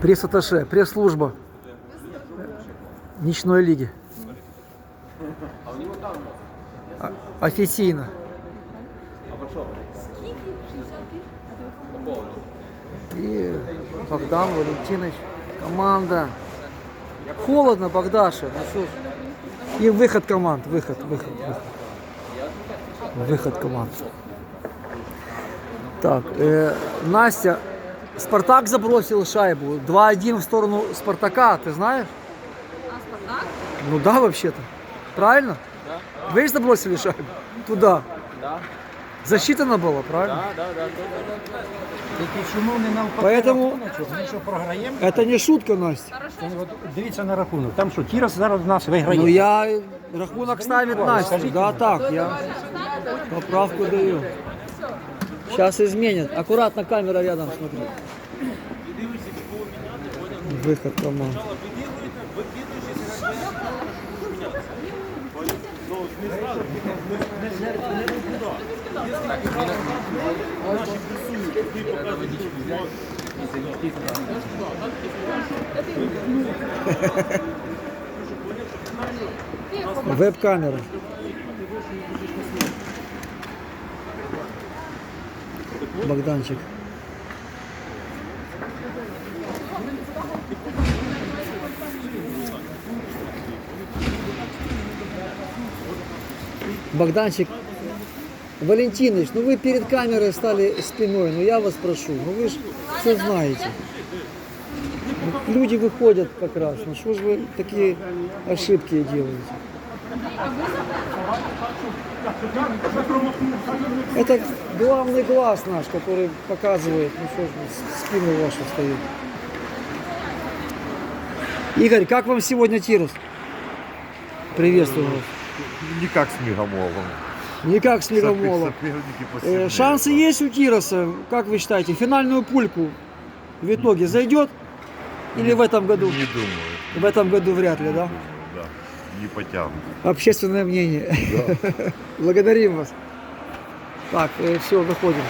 Пресс-атташе, пресс-служба нічної ліги. А- Офіційно. І Богдан Валентинович, команда. Холодно, Богдаша. Ну що ж. І виход команд, виход, виход, виход. Виход команд. Так, э, Настя, Спартак забросил шайбу. 2-1 в сторону Спартака, ты знаешь? А Спартак? Ну да, вообще-то. Правильно? Вы же забросили шайбу? Туда. Да, Засчитано было, правильно? да, да, да. Тільки чому не навпаки Поэтому- рахунок? Ми що програємо? Это не шутка, Настя. Це от Дивіться на рахунок. Там що, Тірос зараз в нас виграє. Ну я рахунок ставит Настя. Да, так, я поправку даю. Сейчас изменят. Аккуратно камера рядом, смотри. Выход команд. Веб-камера. Богданчик. Богданчик. Валентинович, ну вы перед камерой стали спиной, ну я вас прошу, ну вы же все знаете. Люди выходят как раз, ну что же вы такие ошибки делаете? Это главный глаз наш, который показывает, ну что ж, спину вашу стоит. Игорь, как вам сегодня Тирус? Приветствую вас. Никак с Мегамолом. Никак с. Соперники Э. Шансы есть у Тироса, как вы считаете, финальную пульку в итоге зайдет? Или в этом году? Не думаю. В этом году вряд ли, да? Да. Не потянут. Общественное мнение. Благодарим вас. Так, все, выходим.